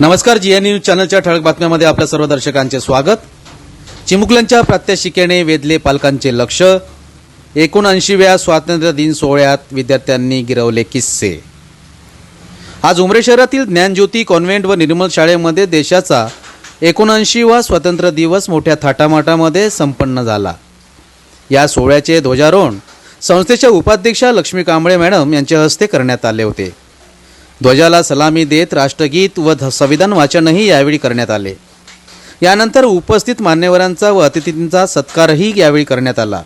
नमस्कार जी न्यूज चॅनलच्या ठळक बातम्यामध्ये आपल्या सर्व दर्शकांचे स्वागत. चिमुकल्यांच्या प्रात्यक्षिकेने वेधले पालकांचे लक्ष. एकोणऐंशीव्या स्वातंत्र्य दिन सोहळ्यात विद्यार्थ्यांनी गिरवले किस्से. आज उमरे शहरातील ज्ञानज्योती कॉन्व्हेंट व निर्मल शाळेमध्ये देशाचा एकोणऐंशीवा स्वातंत्र्य दिवस मोठ्या थाटामाटामध्ये संपन्न झाला. या सोहळ्याचे ध्वजारोहण संस्थेच्या उपाध्यक्षा लक्ष्मी कांबळे मॅडम यांच्या हस्ते करण्यात आले होते. ध्वजाला सलामी देत राष्ट्रगीत व ध- संविधान वाचनही यावेळी करण्यात आले. यानंतर उपस्थित मान्यवरांचा व अतिथींचा सत्कारही यावेळी करण्यात आला.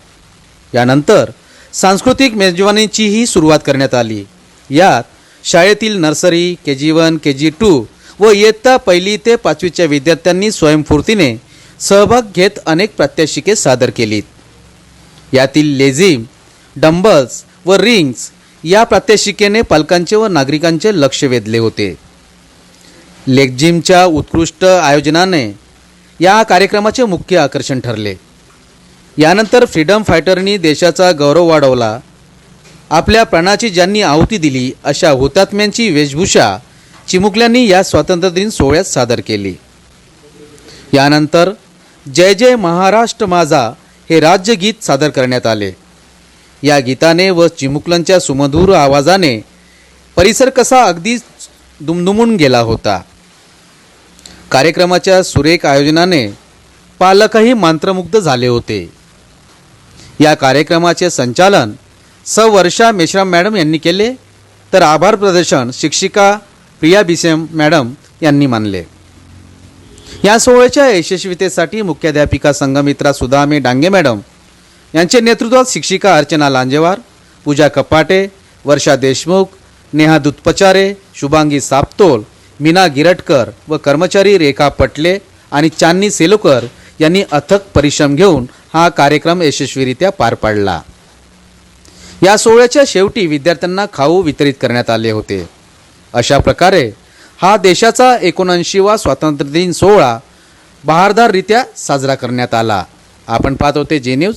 यानंतर सांस्कृतिक मेजवानीचीही सुरुवात करण्यात आली. यात शाळेतील nursery K G one K G two व इयत्ता पहिली ते पाचवीच्या विद्यार्थ्यांनी स्वयंफूर्तीने सहभाग घेत अनेक प्रात्यक्षिके सादर केलीत. यातील लेझिम डंबल्स व रिंग्स या प्रात्यक्षिकेने पालकांचे व नागरिकांचे लक्ष वेधले होते. लेगजिमच्या उत्कृष्ट आयोजनाने या कार्यक्रमाचे मुख्य आकर्षण ठरले. यानंतर फ्रीडम फायटरनी देशाचा गौरव वाढवला. आपल्या प्राणाची ज्यांनी आहुती दिली अशा हुतात्म्यांची वेशभूषा चिमुकल्यांनी या स्वातंत्र्यदिन सोहळ्यात सादर केली. यानंतर जय जय महाराष्ट्र माझा हे राज्यगीत सादर करण्यात आले. या गीताने व चिमुकलांच्या सुमधूर आवाजाने परिसर कसा अगदी दुमदुमून गेला होता. कार्यक्रमाच्या सुरेख आयोजनाने पालकही मंत्रमुग्ध झाले होते. या कार्यक्रमाचे संचालन स वर्षा मेश्राम मॅडम यांनी केले तर आभार प्रदर्शन शिक्षिका प्रिया बिसेम मॅडम यांनी मानले. या सोहळ्याच्या यशस्वीतेसाठी मुख्याध्यापिका संघमित्रा सुदामे डांगे मॅडम यांच्या नेतृत्वात शिक्षिका अर्चना लांजेवार पूजा कपाटे वर्षा देशमुख नेहा दुत्पचारे शुभांगी सापतोल मीना गिरटकर व कर्मचारी रेखा पटले आणि चांदनी सेलोकर यांनी अथक परिश्रम घेऊन हा कार्यक्रम यशस्वीरित्या पार पाडला. या सोहळ्याच्या शेवटी विद्यार्थ्यांना खाऊ वितरित करण्यात आले होते. अशा प्रकारे हा देशाचा एकोणऐंशीवा स्वातंत्र्यदिन सोहळा बहारदाररित्या साजरा करण्यात आला. आपण पाहत होते जे न्यूज